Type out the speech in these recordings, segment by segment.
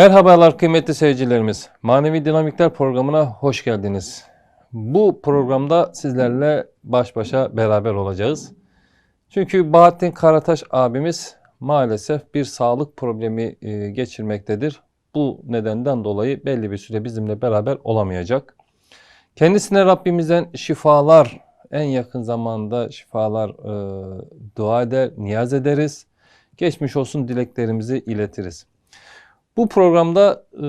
Merhabalar kıymetli seyircilerimiz. Manevi Dinamikler programına hoş geldiniz. Bu programda sizlerle baş başa beraber olacağız. Çünkü Bahattin Karataş abimiz maalesef bir sağlık problemi e, geçirmektedir. Bu nedenden dolayı belli bir süre bizimle beraber olamayacak. Kendisine Rabbimizden şifalar, en yakın zamanda şifalar e, dua eder, niyaz ederiz. Geçmiş olsun dileklerimizi iletiriz. Bu programda e,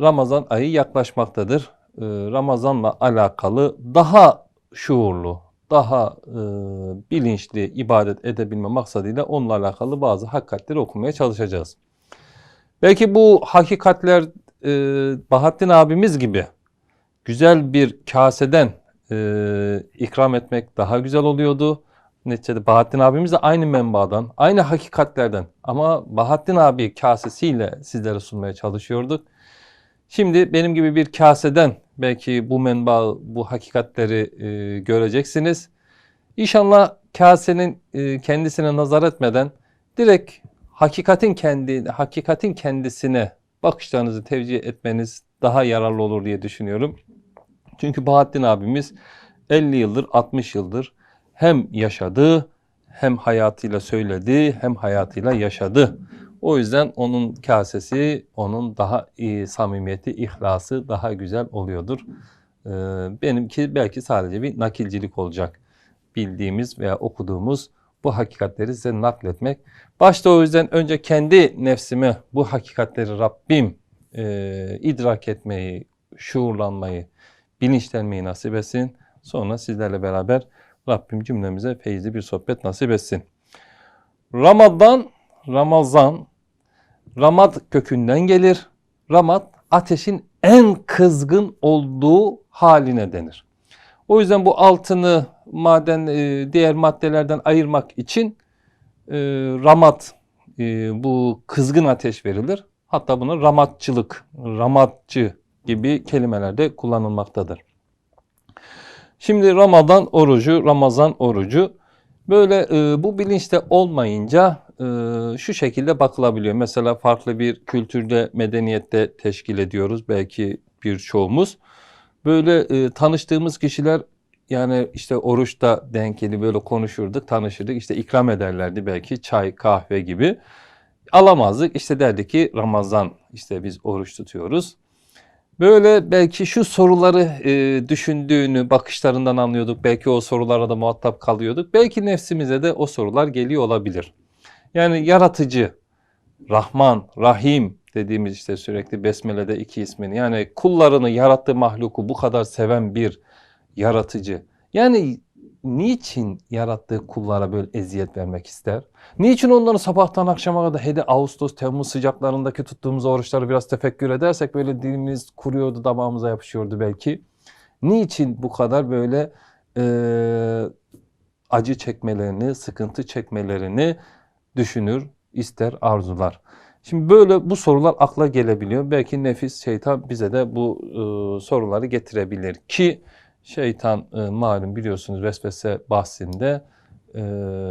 Ramazan ayı yaklaşmaktadır. E, Ramazanla alakalı daha şuurlu, daha e, bilinçli ibadet edebilme maksadıyla onunla alakalı bazı hakikatleri okumaya çalışacağız. Belki bu hakikatler e, Bahattin abimiz gibi güzel bir kaseden e, ikram etmek daha güzel oluyordu. Neticede Bahattin abimiz de aynı menbadan, aynı hakikatlerden ama Bahattin abi kasesiyle sizlere sunmaya çalışıyorduk. Şimdi benim gibi bir kaseden belki bu menba, bu hakikatleri e, göreceksiniz. İnşallah kasenin e, kendisine nazar etmeden direkt hakikatin kendi hakikatin kendisine bakışlarınızı tevcih etmeniz daha yararlı olur diye düşünüyorum. Çünkü Bahattin abimiz 50 yıldır, 60 yıldır hem yaşadı, hem hayatıyla söyledi, hem hayatıyla yaşadı. O yüzden onun kasesi, onun daha iyi samimiyeti, ihlası daha güzel oluyordur. Ee, benimki belki sadece bir nakilcilik olacak. Bildiğimiz veya okuduğumuz bu hakikatleri size nakletmek. Başta o yüzden önce kendi nefsime bu hakikatleri Rabbim e, idrak etmeyi, şuurlanmayı, bilinçlenmeyi nasip etsin. Sonra sizlerle beraber Rabbim cümlemize feyizli bir sohbet nasip etsin. Ramazan, Ramazan, Ramad kökünden gelir. Ramad ateşin en kızgın olduğu haline denir. O yüzden bu altını maden e, diğer maddelerden ayırmak için e, ramat e, bu kızgın ateş verilir. Hatta buna ramatçılık, ramatçı gibi kelimelerde kullanılmaktadır. Şimdi Ramazan orucu, Ramazan orucu böyle e, bu bilinçte olmayınca e, şu şekilde bakılabiliyor. Mesela farklı bir kültürde, medeniyette teşkil ediyoruz belki birçoğumuz. Böyle e, tanıştığımız kişiler yani işte oruçta denkeli böyle konuşurduk, tanışırdık. İşte ikram ederlerdi belki çay, kahve gibi. Alamazdık. İşte derdi ki Ramazan işte biz oruç tutuyoruz. Böyle belki şu soruları e, düşündüğünü bakışlarından anlıyorduk. Belki o sorulara da muhatap kalıyorduk. Belki nefsimize de o sorular geliyor olabilir. Yani yaratıcı, Rahman, Rahim dediğimiz işte sürekli Besmele'de iki ismini yani kullarını yarattığı mahluku bu kadar seven bir yaratıcı. Yani niçin yarattığı kullara böyle eziyet vermek ister? Niçin onları sabahtan akşama kadar hele Ağustos, Temmuz sıcaklarındaki tuttuğumuz oruçları biraz tefekkür edersek böyle dilimiz kuruyordu, damağımıza yapışıyordu belki. Niçin bu kadar böyle e, acı çekmelerini, sıkıntı çekmelerini düşünür, ister, arzular. Şimdi böyle bu sorular akla gelebiliyor. Belki nefis, şeytan bize de bu e, soruları getirebilir ki şeytan e, malum biliyorsunuz vesvese bahsinde e,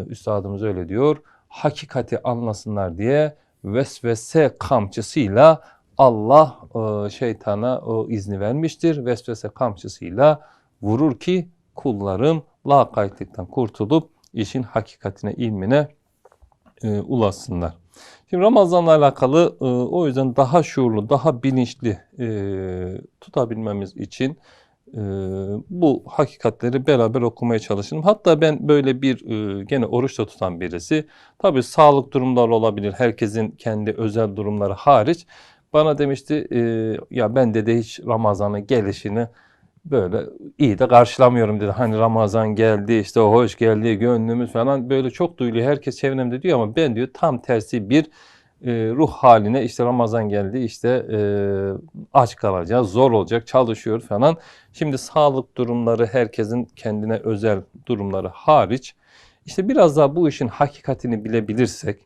üstadımız öyle diyor. Hakikati anlasınlar diye vesvese kamçısıyla Allah e, şeytana o izni vermiştir. Vesvese kamçısıyla vurur ki kullarım lakaytlıktan kurtulup işin hakikatine, ilmine e, ulaşsınlar. Şimdi Ramazan'la alakalı e, o yüzden daha şuurlu, daha bilinçli e, tutabilmemiz için e, bu hakikatleri beraber okumaya çalışalım. Hatta ben böyle bir e, gene oruçta tutan birisi, tabii sağlık durumları olabilir, herkesin kendi özel durumları hariç. Bana demişti e, ya ben de hiç Ramazan'ın gelişini böyle iyi de karşılamıyorum dedi. Hani Ramazan geldi işte hoş geldi gönlümüz falan böyle çok duyuluyor. Herkes çevremde diyor ama ben diyor tam tersi bir ruh haline işte Ramazan geldi işte e, aç kalacağız zor olacak çalışıyor falan. Şimdi sağlık durumları herkesin kendine özel durumları hariç işte biraz daha bu işin hakikatini bilebilirsek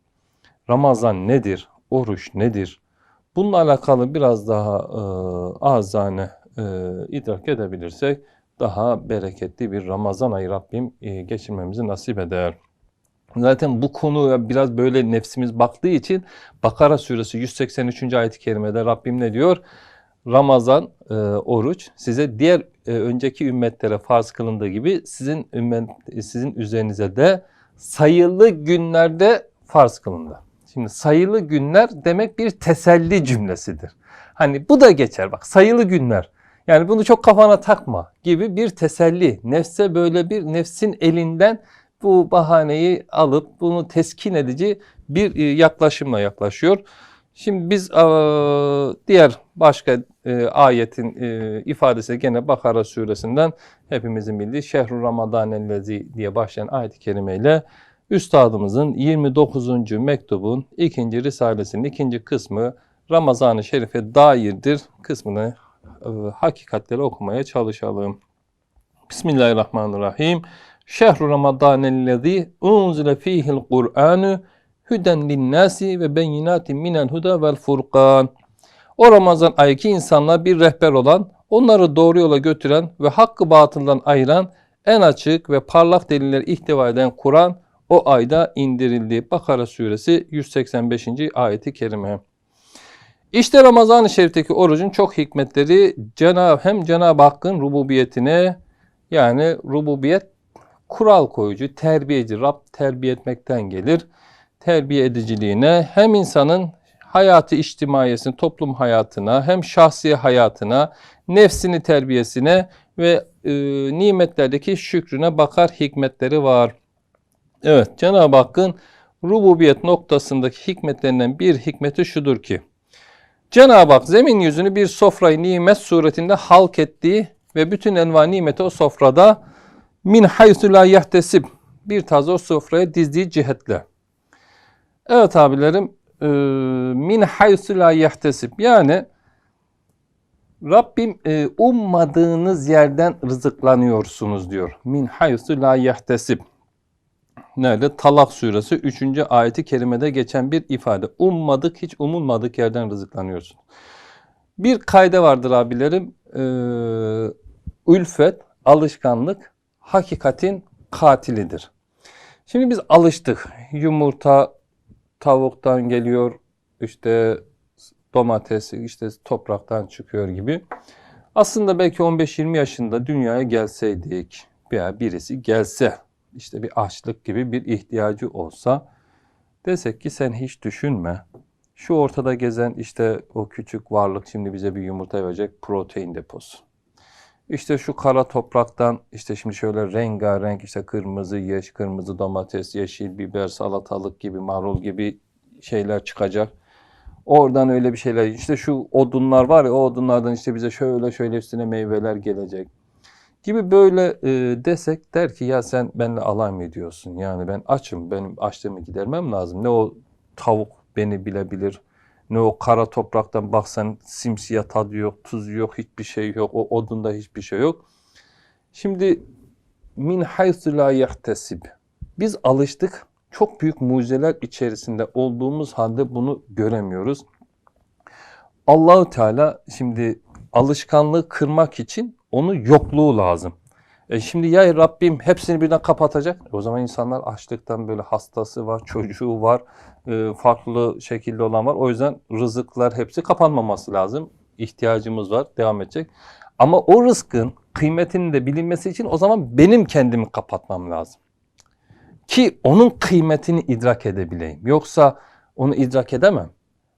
Ramazan nedir? Oruç nedir? Bununla alakalı biraz daha e, azane e, idrak edebilirsek daha bereketli bir Ramazan ayı Rabbim e, geçirmemizi nasip eder. Zaten bu konuya biraz böyle nefsimiz baktığı için Bakara suresi 183. ayet-i kerimede Rabbim ne diyor? Ramazan e, oruç size diğer e, önceki ümmetlere farz kılındığı gibi sizin ümmet sizin üzerinize de sayılı günlerde farz kılındı. Şimdi sayılı günler demek bir teselli cümlesidir. Hani bu da geçer bak sayılı günler. Yani bunu çok kafana takma gibi bir teselli. Nefse böyle bir nefsin elinden bu bahaneyi alıp bunu teskin edici bir e, yaklaşımla yaklaşıyor. Şimdi biz e, diğer başka e, ayetin ifadesi gene Bakara suresinden hepimizin bildiği Şehru Ramadanellezi diye başlayan ayet-i kerimeyle Üstadımızın 29. mektubun ikinci risalesinin ikinci kısmı Ramazan-ı Şerif'e dairdir kısmını hakikatleri okumaya çalışalım. Bismillahirrahmanirrahim. Şehru Ramadanellezi unzile fihil Kur'anu hüden linnâsi ve beyinatin minel huda vel furkan. O Ramazan ayı ki insanlar bir rehber olan, onları doğru yola götüren ve hakkı batıldan ayıran en açık ve parlak deliller ihtiva eden Kur'an o ayda indirildi. Bakara suresi 185. ayeti kerime. İşte Ramazan-ı Şerif'teki orucun çok hikmetleri Cenab hem Cenab-ı Hakk'ın rububiyetine yani rububiyet kural koyucu, terbiyeci, Rab terbiye etmekten gelir. Terbiye ediciliğine hem insanın hayatı içtimaiyesine, toplum hayatına, hem şahsi hayatına, nefsini terbiyesine ve e, nimetlerdeki şükrüne bakar hikmetleri var. Evet, Cenab-ı Hakk'ın rububiyet noktasındaki hikmetlerinden bir hikmeti şudur ki, Cenab-ı Hak zemin yüzünü bir sofrayı nimet suretinde halk ettiği ve bütün enva nimeti o sofrada min haysu la yahtesib bir taz o sofraya dizdiği cihetle. Evet abilerim e, min haysu la yahtesib yani Rabbim e, ummadığınız yerden rızıklanıyorsunuz diyor. Min haysu la yahtesib. Nerede? Talak suresi 3. ayeti kerimede geçen bir ifade. Ummadık, hiç umulmadık yerden rızıklanıyorsun. Bir kayda vardır abilerim. Ee, ülfet, alışkanlık, hakikatin katilidir. Şimdi biz alıştık. Yumurta tavuktan geliyor, işte domates işte topraktan çıkıyor gibi. Aslında belki 15-20 yaşında dünyaya gelseydik veya birisi gelse işte bir açlık gibi bir ihtiyacı olsa desek ki sen hiç düşünme. Şu ortada gezen işte o küçük varlık şimdi bize bir yumurta verecek protein deposu. İşte şu kara topraktan işte şimdi şöyle rengarenk işte kırmızı, yeş, kırmızı domates, yeşil biber, salatalık gibi, marul gibi şeyler çıkacak. Oradan öyle bir şeyler işte şu odunlar var ya o odunlardan işte bize şöyle şöyle üstüne meyveler gelecek gibi böyle e, desek der ki ya sen benimle alay mı ediyorsun? Yani ben açım, benim açlığımı gidermem lazım. Ne o tavuk beni bilebilir, ne o kara topraktan baksan simsiyah tadı yok, tuz yok, hiçbir şey yok, o odunda hiçbir şey yok. Şimdi min haythu la yahtesib. Biz alıştık, çok büyük mucizeler içerisinde olduğumuz halde bunu göremiyoruz. Allahu Teala şimdi alışkanlığı kırmak için onun yokluğu lazım. E şimdi ya Rabbim hepsini birden kapatacak. O zaman insanlar açlıktan böyle hastası var, çocuğu var, e, farklı şekilde olan var. O yüzden rızıklar hepsi kapanmaması lazım. İhtiyacımız var, devam edecek. Ama o rızkın kıymetinin de bilinmesi için o zaman benim kendimi kapatmam lazım. Ki onun kıymetini idrak edebileyim. Yoksa onu idrak edemem.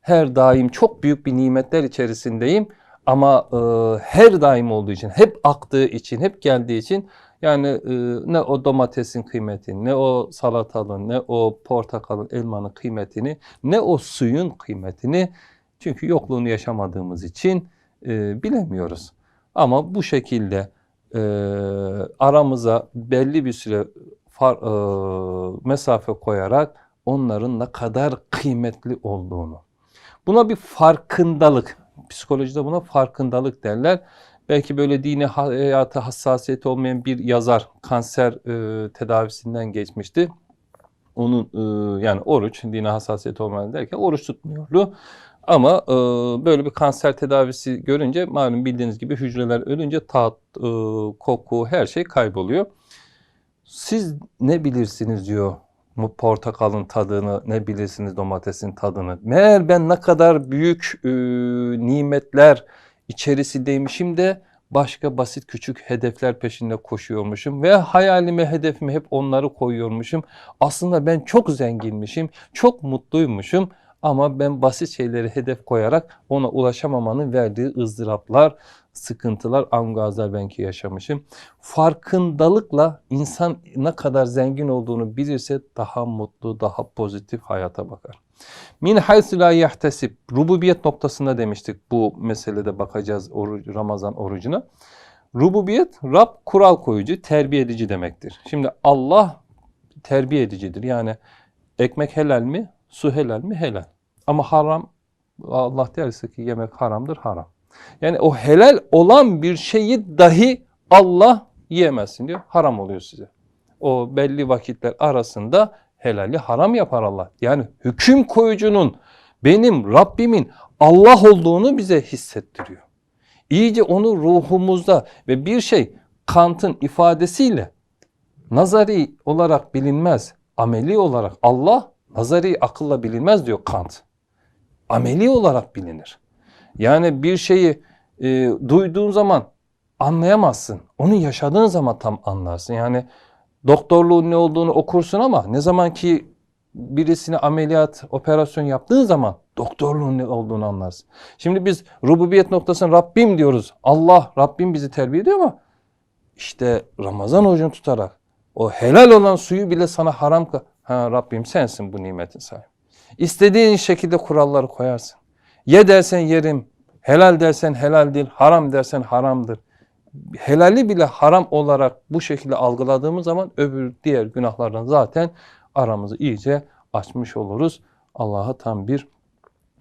Her daim çok büyük bir nimetler içerisindeyim ama e, her daim olduğu için, hep aktığı için, hep geldiği için yani e, ne o domatesin kıymetini, ne o salatalığın, ne o portakalın, elmanın kıymetini, ne o suyun kıymetini çünkü yokluğunu yaşamadığımız için e, bilemiyoruz. Ama bu şekilde e, aramıza belli bir süre far, e, mesafe koyarak onların ne kadar kıymetli olduğunu, buna bir farkındalık, psikolojide buna farkındalık derler. Belki böyle dini hayata hassasiyeti olmayan bir yazar kanser e, tedavisinden geçmişti. Onun e, yani oruç, dine hassasiyeti olmayan derken oruç tutmuyordu. Ama e, böyle bir kanser tedavisi görünce malum bildiğiniz gibi hücreler ölünce tat, e, koku her şey kayboluyor. Siz ne bilirsiniz diyor mu- portakalın tadını, ne bilirsiniz domatesin tadını. Meğer ben ne kadar büyük e, nimetler içerisindeymişim de başka basit küçük hedefler peşinde koşuyormuşum ve hayalime, hedefime hep onları koyuyormuşum. Aslında ben çok zenginmişim, çok mutluymuşum ama ben basit şeyleri hedef koyarak ona ulaşamamanın verdiği ızdıraplar, sıkıntılar, angazlar belki yaşamışım. Farkındalıkla insan ne kadar zengin olduğunu bilirse daha mutlu, daha pozitif hayata bakar. Min haythu la yahtesib. Rububiyet noktasında demiştik bu meselede bakacağız oruç, Ramazan orucuna. Rububiyet Rab kural koyucu, terbiye edici demektir. Şimdi Allah terbiye edicidir. Yani ekmek helal mi? Su helal mi? Helal. Ama haram Allah derse ki yemek haramdır, haram. Yani o helal olan bir şeyi dahi Allah yiyemezsin diyor. Haram oluyor size. O belli vakitler arasında helali haram yapar Allah. Yani hüküm koyucunun benim Rabbimin Allah olduğunu bize hissettiriyor. İyice onu ruhumuzda ve bir şey Kant'ın ifadesiyle nazari olarak bilinmez, ameli olarak Allah nazari akılla bilinmez diyor Kant. Ameli olarak bilinir. Yani bir şeyi e, duyduğun zaman anlayamazsın. Onu yaşadığın zaman tam anlarsın. Yani doktorluğun ne olduğunu okursun ama ne zaman ki birisine ameliyat, operasyon yaptığın zaman doktorluğun ne olduğunu anlarsın. Şimdi biz rububiyet noktasını Rabbim diyoruz. Allah, Rabbim bizi terbiye ediyor ama işte Ramazan orucunu tutarak o helal olan suyu bile sana haram kıl. Ha Rabbim sensin bu nimetin sahibi. İstediğin şekilde kuralları koyarsın. Ye dersen yerim, helal dersen helal değil, haram dersen haramdır. Helali bile haram olarak bu şekilde algıladığımız zaman öbür diğer günahlardan zaten aramızı iyice açmış oluruz. Allah'a tam bir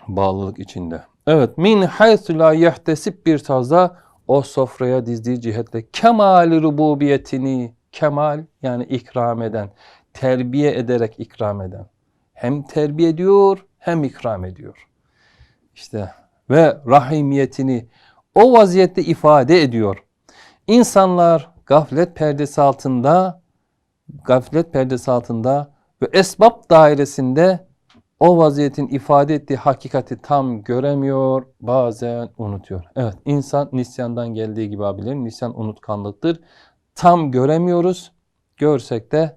bağlılık içinde. Evet, min haythu la yahtesib bir tarzda o sofraya dizdiği cihetle kemali rububiyetini, kemal yani ikram eden, terbiye ederek ikram eden. Hem terbiye ediyor hem ikram ediyor. İşte ve rahimiyetini o vaziyette ifade ediyor. İnsanlar gaflet perdesi altında gaflet perdesi altında ve esbab dairesinde o vaziyetin ifade ettiği hakikati tam göremiyor, bazen unutuyor. Evet, insan nisyandan geldiği gibi abilerim, nisyan unutkanlıktır. Tam göremiyoruz. Görsek de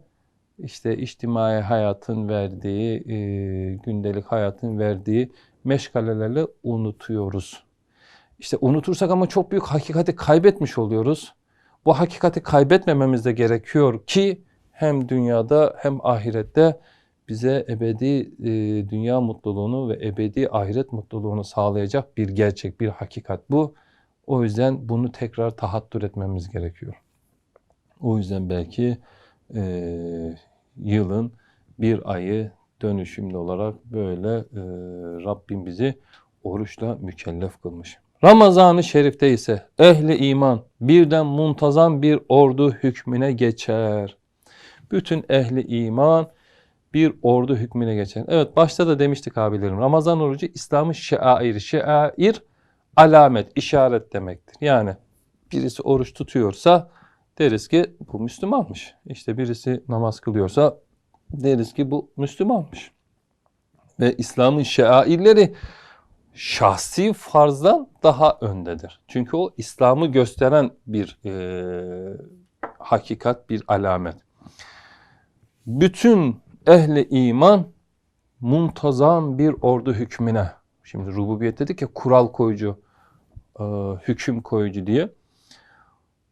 işte içtimai hayatın verdiği, e, gündelik hayatın verdiği meşgalelerle unutuyoruz. İşte unutursak ama çok büyük hakikati kaybetmiş oluyoruz. Bu hakikati kaybetmememiz de gerekiyor ki hem dünyada hem ahirette bize ebedi e, dünya mutluluğunu ve ebedi ahiret mutluluğunu sağlayacak bir gerçek, bir hakikat bu. O yüzden bunu tekrar tahattür etmemiz gerekiyor. O yüzden belki e, yılın bir ayı dönüşümlü olarak böyle e, Rabbim bizi oruçla mükellef kılmış. Ramazan-ı Şerif'te ise ehli iman birden muntazam bir ordu hükmüne geçer. Bütün ehli iman bir ordu hükmüne geçer. Evet başta da demiştik abilerim. Ramazan orucu İslam'ın şairi. Şair alamet, işaret demektir. Yani birisi oruç tutuyorsa deriz ki bu Müslümanmış. İşte birisi namaz kılıyorsa deriz ki bu Müslümanmış. Ve İslam'ın şairleri şahsi farzdan daha öndedir. Çünkü o İslam'ı gösteren bir e, hakikat, bir alamet. Bütün ehli iman muntazam bir ordu hükmüne. Şimdi rububiyet dedik ya kural koyucu, e, hüküm koyucu diye.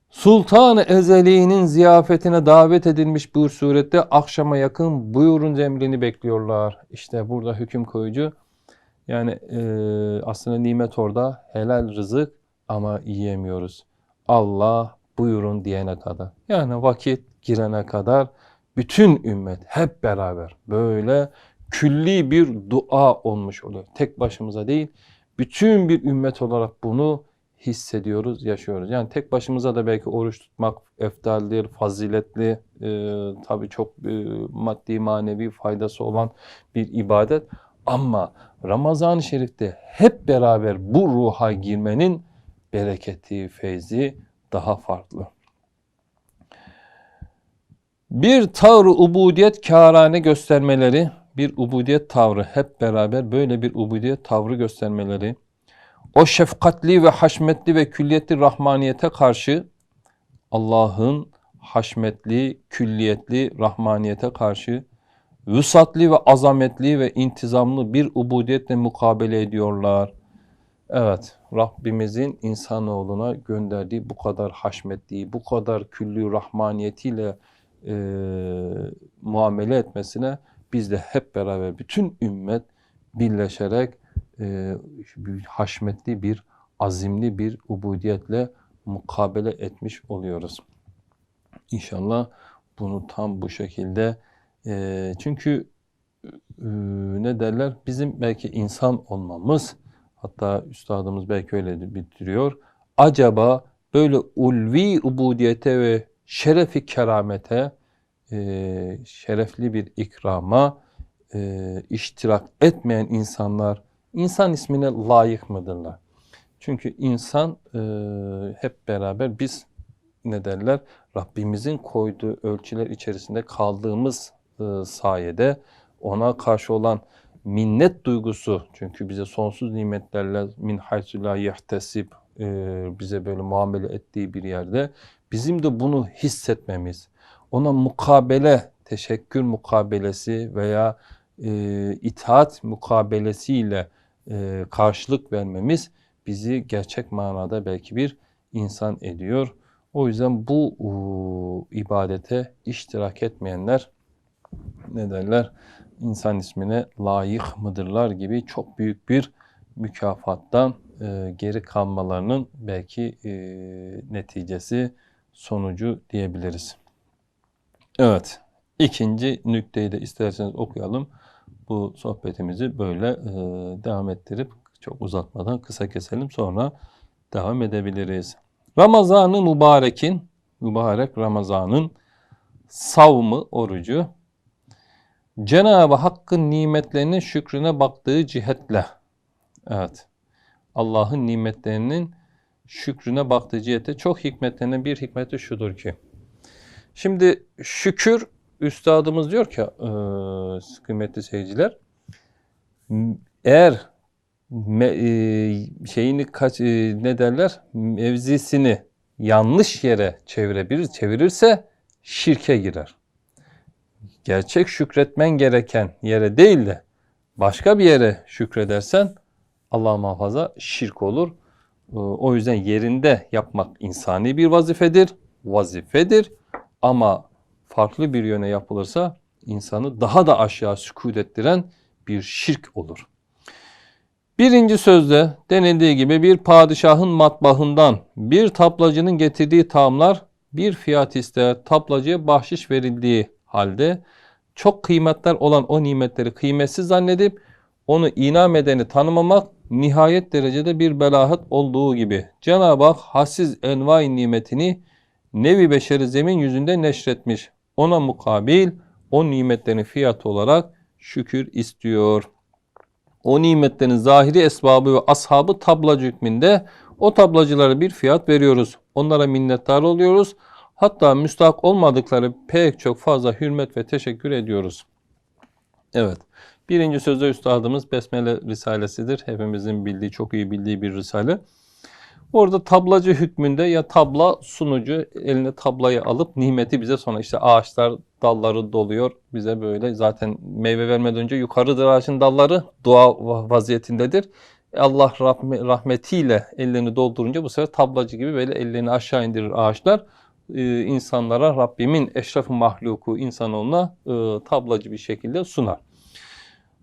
Sultan-ı Ezeli'nin ziyafetine davet edilmiş bu surette akşama yakın buyurun emrini bekliyorlar. İşte burada hüküm koyucu yani e, aslında nimet orada helal rızık ama yiyemiyoruz. Allah buyurun diyene kadar. Yani vakit girene kadar bütün ümmet hep beraber böyle külli bir dua olmuş oluyor. Tek başımıza değil, bütün bir ümmet olarak bunu hissediyoruz, yaşıyoruz. Yani tek başımıza da belki oruç tutmak eftaldir, faziletli, e, tabii çok e, maddi manevi faydası olan bir ibadet. Ama Ramazan-ı Şerif'te hep beraber bu ruha girmenin bereketi, feyzi daha farklı. Bir tavrı ubudiyet kârane göstermeleri, bir ubudiyet tavrı hep beraber böyle bir ubudiyet tavrı göstermeleri, o şefkatli ve haşmetli ve külliyetli rahmaniyete karşı Allah'ın haşmetli, külliyetli rahmaniyete karşı vüsatli ve azametli ve intizamlı bir ubudiyetle mukabele ediyorlar. Evet, Rabbimizin insanoğluna gönderdiği bu kadar haşmetli, bu kadar küllü rahmaniyetiyle e, muamele etmesine biz de hep beraber bütün ümmet birleşerek bir haşmetli bir, azimli bir ubudiyetle mukabele etmiş oluyoruz. İnşallah bunu tam bu şekilde e, çünkü e, ne derler bizim belki insan olmamız hatta üstadımız belki öyle bitiriyor. Acaba böyle ulvi ubudiyete ve şerefi keramete e, şerefli bir ikrama e, iştirak etmeyen insanlar insan ismine layık mıdırlar? Çünkü insan e, hep beraber biz ne derler Rabbimizin koyduğu ölçüler içerisinde kaldığımız e, sayede ona karşı olan minnet duygusu çünkü bize sonsuz nimetlerle min haythu la yahtesib e, bize böyle muamele ettiği bir yerde bizim de bunu hissetmemiz ona mukabele teşekkür mukabelesi veya e, itaat mukabelesiyle e, karşılık vermemiz bizi gerçek manada belki bir insan ediyor. O yüzden bu u, ibadete iştirak etmeyenler ne derler? İnsan ismine layık mıdırlar gibi çok büyük bir mükafattan e, geri kalmalarının belki e, neticesi sonucu diyebiliriz. Evet. ikinci nükteyi de isterseniz okuyalım. Bu sohbetimizi böyle e, devam ettirip çok uzatmadan kısa keselim sonra devam edebiliriz. Ramazan-ı mübarekin, mübarek Ramazan'ın savmı, orucu, Cenab-ı Hakk'ın nimetlerinin şükrüne baktığı cihetle, evet, Allah'ın nimetlerinin şükrüne baktığı cihette çok hikmetlerinden bir hikmeti şudur ki, şimdi şükür, üstadımız diyor ki, e, kıymetli seyirciler, eğer me, e, şeyini kaç e, ne derler mevzisini yanlış yere çevirebilir çevirirse şirke girer. Gerçek şükretmen gereken yere değil de başka bir yere şükredersen Allah muhafaza şirk olur. E, o yüzden yerinde yapmak insani bir vazifedir. Vazifedir ama farklı bir yöne yapılırsa insanı daha da aşağı sükut ettiren bir şirk olur. Birinci sözde denildiği gibi bir padişahın matbahından bir taplacının getirdiği tamlar bir fiyat ister taplacıya bahşiş verildiği halde çok kıymetler olan o nimetleri kıymetsiz zannedip onu inam edeni tanımamak nihayet derecede bir belahat olduğu gibi Cenab-ı Hak hassiz envai nimetini nevi beşeri zemin yüzünde neşretmiş. Ona mukabil o nimetlerin fiyatı olarak şükür istiyor.'' o nimetlerin zahiri esbabı ve ashabı tablacı hükmünde o tablacılara bir fiyat veriyoruz. Onlara minnettar oluyoruz. Hatta müstahak olmadıkları pek çok fazla hürmet ve teşekkür ediyoruz. Evet. Birinci sözde üstadımız Besmele Risalesidir. Hepimizin bildiği, çok iyi bildiği bir risale. Orada tablacı hükmünde ya tabla sunucu eline tablayı alıp nimeti bize sonra işte ağaçlar dalları doluyor bize böyle zaten meyve vermeden önce yukarıdır ağaçın dalları dua vaziyetindedir. Allah rahmetiyle ellerini doldurunca bu sefer tablacı gibi böyle ellerini aşağı indirir ağaçlar. Ee, insanlara Rabbimin eşrafı mahluku insanoğluna e, tablacı bir şekilde sunar.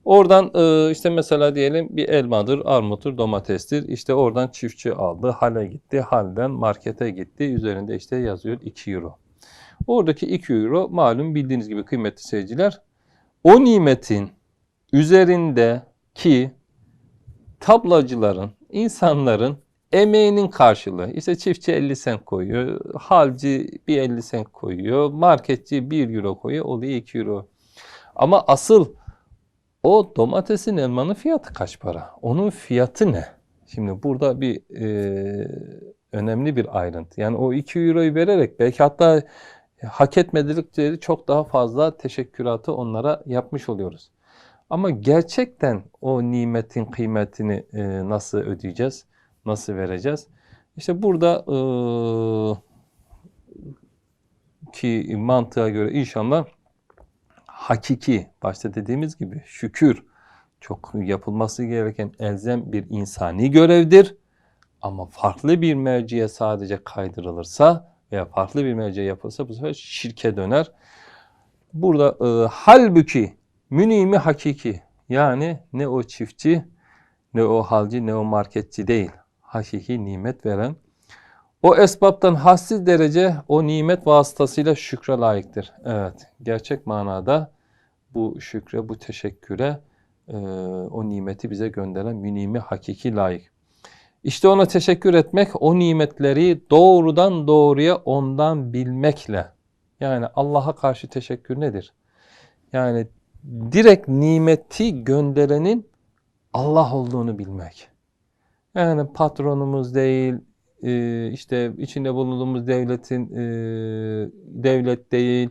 Oradan e, işte mesela diyelim bir elmadır, armutur, domatestir. İşte oradan çiftçi aldı, hale gitti, halden markete gitti. Üzerinde işte yazıyor 2 euro. Oradaki 2 euro malum bildiğiniz gibi kıymetli seyirciler. O nimetin üzerindeki tablacıların, insanların emeğinin karşılığı. İşte çiftçi 50 sent koyuyor, halci bir 50 sent koyuyor, marketçi 1 euro koyuyor, oluyor 2 euro. Ama asıl o domatesin elmanın fiyatı kaç para? Onun fiyatı ne? Şimdi burada bir e, önemli bir ayrıntı. Yani o 2 euroyu vererek belki hatta hak etmedikleri çok daha fazla teşekküratı onlara yapmış oluyoruz. Ama gerçekten o nimetin kıymetini e, nasıl ödeyeceğiz? Nasıl vereceğiz? İşte burada e, ki mantığa göre inşallah hakiki, başta dediğimiz gibi şükür çok yapılması gereken elzem bir insani görevdir. Ama farklı bir merciye sadece kaydırılırsa veya farklı bir merciye yapılsa bu sefer şirke döner. Burada e, halbuki münimi hakiki yani ne o çiftçi ne o halci ne o marketçi değil. Hakiki nimet veren o esbaptan hassiz derece o nimet vasıtasıyla şükre layıktır. Evet, gerçek manada bu şükre, bu teşekküre e, o nimeti bize gönderen münimi hakiki layık. İşte ona teşekkür etmek, o nimetleri doğrudan doğruya ondan bilmekle. Yani Allah'a karşı teşekkür nedir? Yani direkt nimeti gönderenin Allah olduğunu bilmek. Yani patronumuz değil, e, işte içinde bulunduğumuz devletin e, devlet değil,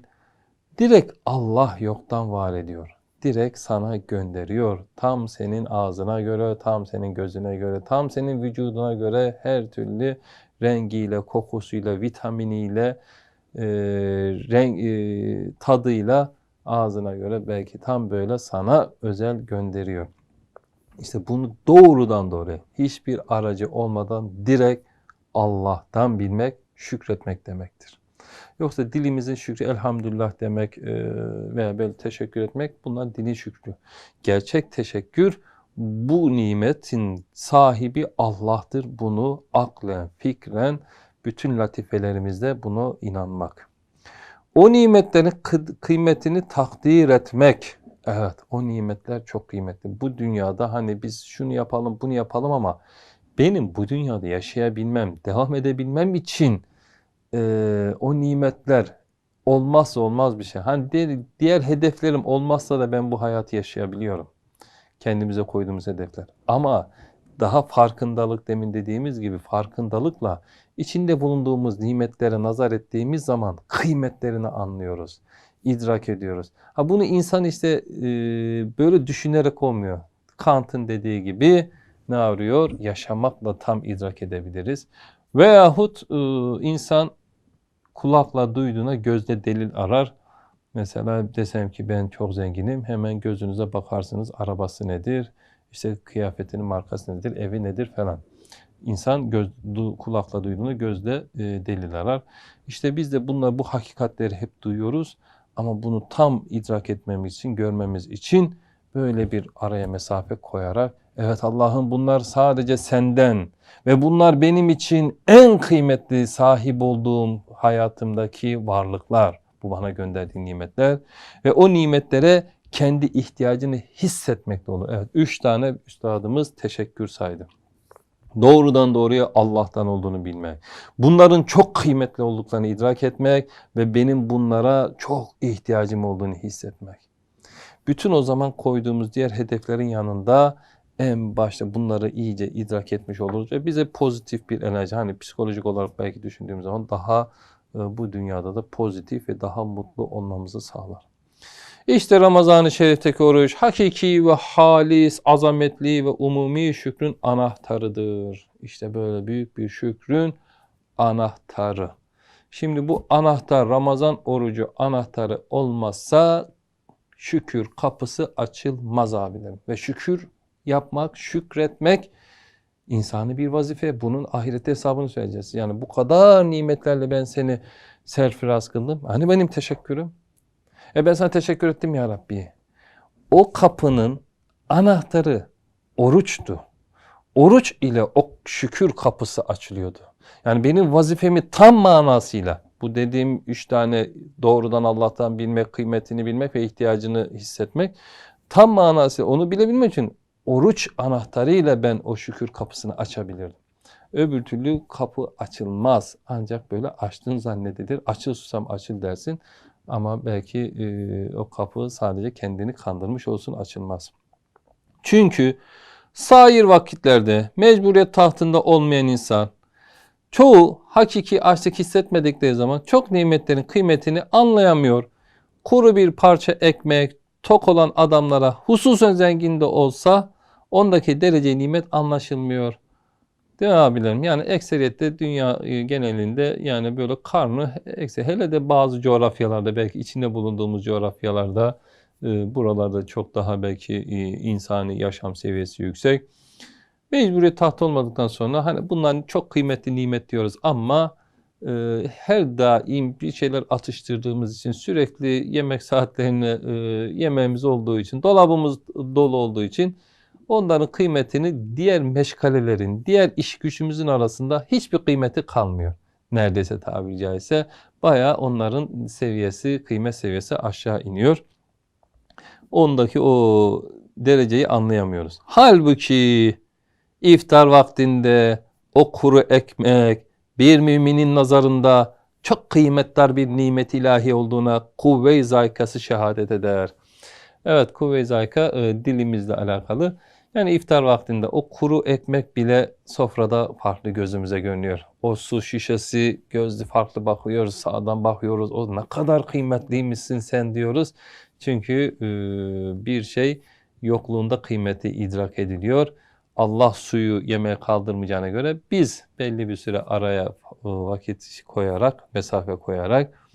direkt Allah yoktan var ediyor. Direkt sana gönderiyor. Tam senin ağzına göre, tam senin gözüne göre, tam senin vücuduna göre her türlü rengiyle, kokusuyla, vitaminiyle, e, renk, e, tadıyla ağzına göre belki tam böyle sana özel gönderiyor. İşte bunu doğrudan doğruya hiçbir aracı olmadan direkt Allah'tan bilmek, şükretmek demektir. Yoksa dilimizin şükrü elhamdülillah demek e, veya böyle teşekkür etmek bunlar dilin şükrü. Gerçek teşekkür bu nimetin sahibi Allah'tır. Bunu aklen, fikren, bütün latifelerimizde bunu inanmak. O nimetlerin kıymetini takdir etmek. Evet o nimetler çok kıymetli. Bu dünyada hani biz şunu yapalım bunu yapalım ama benim bu dünyada yaşayabilmem, devam edebilmem için e, o nimetler olmazsa olmaz bir şey. Hani diğer, diğer hedeflerim olmazsa da ben bu hayatı yaşayabiliyorum. Kendimize koyduğumuz hedefler. Ama daha farkındalık demin dediğimiz gibi farkındalıkla içinde bulunduğumuz nimetlere nazar ettiğimiz zaman kıymetlerini anlıyoruz. idrak ediyoruz. Ha bunu insan işte e, böyle düşünerek olmuyor. Kant'ın dediği gibi ne arıyor? Yaşamakla tam idrak edebiliriz. Veyahut e, insan kulakla duyduğuna gözle delil arar. Mesela desem ki ben çok zenginim. Hemen gözünüze bakarsınız arabası nedir? İşte kıyafetinin markası nedir? Evi nedir falan. İnsan göz, du, kulakla duyduğunu gözle e, delil arar. İşte biz de bunlar bu hakikatleri hep duyuyoruz. Ama bunu tam idrak etmemiz için, görmemiz için böyle bir araya mesafe koyarak evet Allah'ım bunlar sadece senden ve bunlar benim için en kıymetli sahip olduğum hayatımdaki varlıklar. Bu bana gönderdiğin nimetler ve o nimetlere kendi ihtiyacını hissetmekle olur. Evet, üç tane üstadımız teşekkür saydı. Doğrudan doğruya Allah'tan olduğunu bilmek. Bunların çok kıymetli olduklarını idrak etmek ve benim bunlara çok ihtiyacım olduğunu hissetmek. Bütün o zaman koyduğumuz diğer hedeflerin yanında en başta bunları iyice idrak etmiş oluruz ve bize pozitif bir enerji hani psikolojik olarak belki düşündüğümüz zaman daha e, bu dünyada da pozitif ve daha mutlu olmamızı sağlar. İşte Ramazan-ı Şerif'teki oruç hakiki ve halis, azametli ve umumi şükrün anahtarıdır. İşte böyle büyük bir şükrün anahtarı. Şimdi bu anahtar Ramazan orucu anahtarı olmazsa şükür kapısı açılmaz abilerim. Ve şükür yapmak, şükretmek insani bir vazife. Bunun ahirette hesabını söyleyeceğiz. Yani bu kadar nimetlerle ben seni serfiraz kıldım. Hani benim teşekkürüm? E ben sana teşekkür ettim ya Rabbi. O kapının anahtarı oruçtu. Oruç ile o şükür kapısı açılıyordu. Yani benim vazifemi tam manasıyla bu dediğim üç tane doğrudan Allah'tan bilmek, kıymetini bilmek ve ihtiyacını hissetmek tam manası onu bilebilmek için oruç anahtarıyla ben o şükür kapısını açabilirdim. Öbür türlü kapı açılmaz. Ancak böyle açtığın zannedilir. Açıl susam açıl dersin. Ama belki e, o kapı sadece kendini kandırmış olsun açılmaz. Çünkü sair vakitlerde mecburiyet tahtında olmayan insan Çoğu hakiki açlık hissetmedikleri zaman çok nimetlerin kıymetini anlayamıyor. Kuru bir parça ekmek, tok olan adamlara hususen zengin de olsa ondaki derece nimet anlaşılmıyor. Değil mi abilerim? Yani ekseriyette dünya e, genelinde yani böyle karnı ekse hele de bazı coğrafyalarda belki içinde bulunduğumuz coğrafyalarda e, buralarda çok daha belki e, insani yaşam seviyesi yüksek. Mecburiyet taht olmadıktan sonra hani bunların çok kıymetli nimet diyoruz ama e, her daim bir şeyler atıştırdığımız için sürekli yemek saatlerine yemeğimiz olduğu için dolabımız dolu olduğu için onların kıymetini diğer meşgalelerin, diğer iş gücümüzün arasında hiçbir kıymeti kalmıyor. Neredeyse tabiri caizse bayağı onların seviyesi, kıymet seviyesi aşağı iniyor. Ondaki o dereceyi anlayamıyoruz. Halbuki iftar vaktinde o kuru ekmek bir müminin nazarında çok kıymetli bir nimet ilahi olduğuna kuvve-i zayikası şehadet eder. Evet kuvve-i zayika e, dilimizle alakalı. Yani iftar vaktinde o kuru ekmek bile sofrada farklı gözümüze görünüyor. O su şişesi gözlü farklı bakıyoruz, sağdan bakıyoruz. O ne kadar kıymetliymişsin sen diyoruz. Çünkü e, bir şey yokluğunda kıymeti idrak ediliyor. Allah suyu yemeğe kaldırmayacağına göre biz belli bir süre araya e, vakit koyarak, mesafe koyarak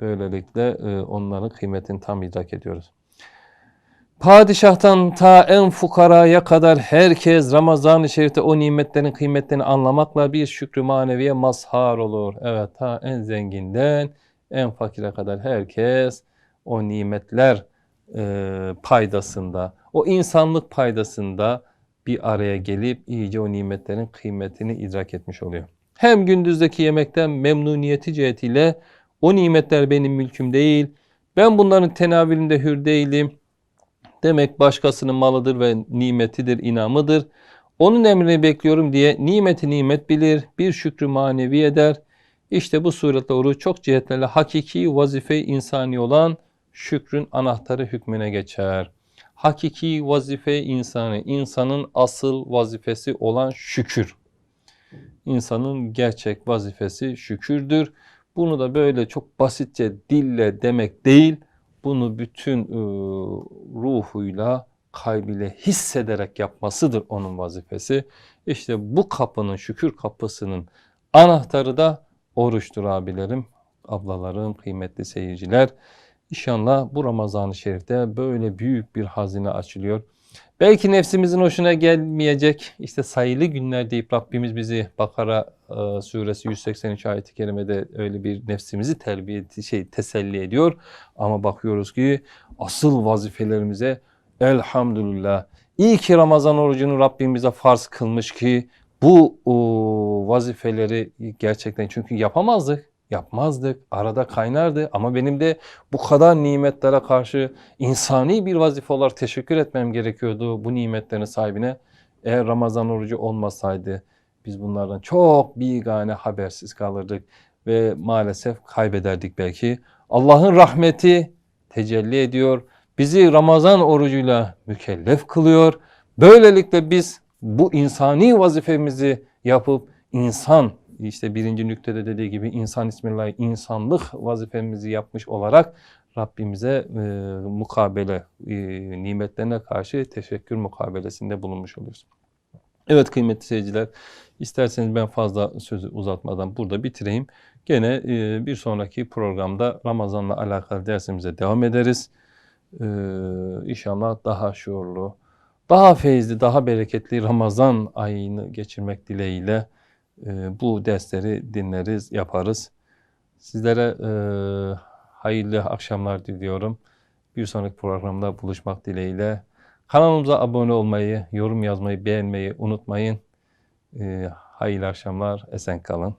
böylelikle e, onların kıymetini tam idrak ediyoruz. Padişahtan ta en fukaraya kadar herkes Ramazan-ı Şerif'te o nimetlerin kıymetlerini anlamakla bir şükrü maneviye mazhar olur. Evet ta en zenginden en fakire kadar herkes o nimetler e, paydasında, o insanlık paydasında bir araya gelip iyice o nimetlerin kıymetini idrak etmiş oluyor. Hem gündüzdeki yemekten memnuniyeti cihetiyle o nimetler benim mülküm değil, ben bunların tenavülünde hür değilim. Demek başkasının malıdır ve nimetidir, inamıdır. Onun emrini bekliyorum diye nimeti nimet bilir, bir şükrü manevi eder. İşte bu suretle oruç çok cihetlerle hakiki vazife insani olan şükrün anahtarı hükmüne geçer. Hakiki vazife insanı, insanın asıl vazifesi olan şükür. İnsanın gerçek vazifesi şükürdür. Bunu da böyle çok basitçe dille demek değil, bunu bütün e, ruhuyla, kalbiyle hissederek yapmasıdır onun vazifesi. İşte bu kapının, şükür kapısının anahtarı da oruçtur abilerim, ablalarım, kıymetli seyirciler. İnşallah bu Ramazan-ı Şerif'te böyle büyük bir hazine açılıyor. Belki nefsimizin hoşuna gelmeyecek işte sayılı günler deyip Rabbimiz bizi Bakara suresi 183 ayeti kerimede öyle bir nefsimizi terbiye şey teselli ediyor. Ama bakıyoruz ki asıl vazifelerimize elhamdülillah iyi ki Ramazan orucunu Rabbimize farz kılmış ki bu o, vazifeleri gerçekten çünkü yapamazdık yapmazdık. Arada kaynardı ama benim de bu kadar nimetlere karşı insani bir vazife olarak teşekkür etmem gerekiyordu bu nimetlerin sahibine. Eğer Ramazan orucu olmasaydı biz bunlardan çok bigane habersiz kalırdık ve maalesef kaybederdik belki. Allah'ın rahmeti tecelli ediyor. Bizi Ramazan orucuyla mükellef kılıyor. Böylelikle biz bu insani vazifemizi yapıp insan işte birinci nüktede dediği gibi insan ismillahi insanlık vazifemizi yapmış olarak Rabbimize e, mukabele, e, nimetlerine karşı teşekkür mukabelesinde bulunmuş oluyoruz. Evet kıymetli seyirciler, isterseniz ben fazla sözü uzatmadan burada bitireyim. Gene e, bir sonraki programda Ramazan'la alakalı dersimize devam ederiz. E, inşallah daha şuurlu, daha feyizli, daha bereketli Ramazan ayını geçirmek dileğiyle e, bu dersleri dinleriz, yaparız. Sizlere e, hayırlı akşamlar diliyorum. Bir sonraki programda buluşmak dileğiyle. Kanalımıza abone olmayı, yorum yazmayı, beğenmeyi unutmayın. E, hayırlı akşamlar, esen kalın.